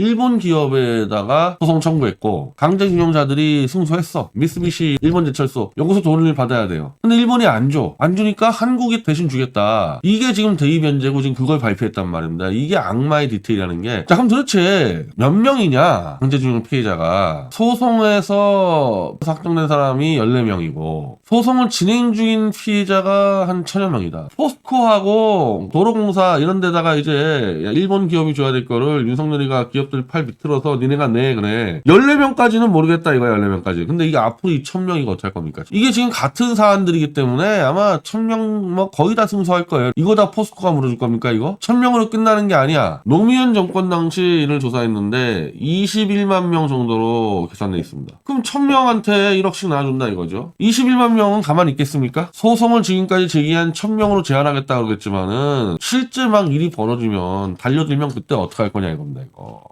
일본 기업에다가 소송 청구했고 강제징용자들이 승소했어. 미쓰비시 일본 제철소 여기서 돈을 받아야 돼요. 근데 일본이 안 줘. 안 주니까 한국이 대신 주겠다. 이게 지금 대의 변제고 지금 그걸 발표했단 말입니다. 이게 악마의 디테일이라는 게. 자 그럼 도대체 몇 명이냐 강제징용 피해자가 소송에서 확정된 사람이 14명이고 소송을 진행 중인 피해자가 한 천여 명이다. 포스코하고 도로공사 이런 데다가 이제 야, 일본 기업이 줘야 될 거를 윤석열이가 기업 들 팔 비틀어서 니네가 내 그래. 14명까지는 모르겠다 이거야 14명까지. 근데 이게 앞으로 이 1000명이가 어떡할 겁니까? 이게 지금 같은 사안들이기 때문에 아마 1000명 뭐 거의 다 승소할 거예요. 이거 다 포스코가 물어줄 겁니까 이거? 1000명으로 끝나는 게 아니야. 노무현 정권 당시 이를 조사했는데 21만 명 정도로 계산돼 있습니다. 그럼 1000명한테 1억씩 나눠준다 이거죠. 21만 명은 가만히 있겠습니까? 소송을 지금까지 제기한 1000명으로 제한하겠다 그러겠지만은 실제 막 일이 벌어지면 달려들면 그때 어떡할 거냐 이겁니다 이거.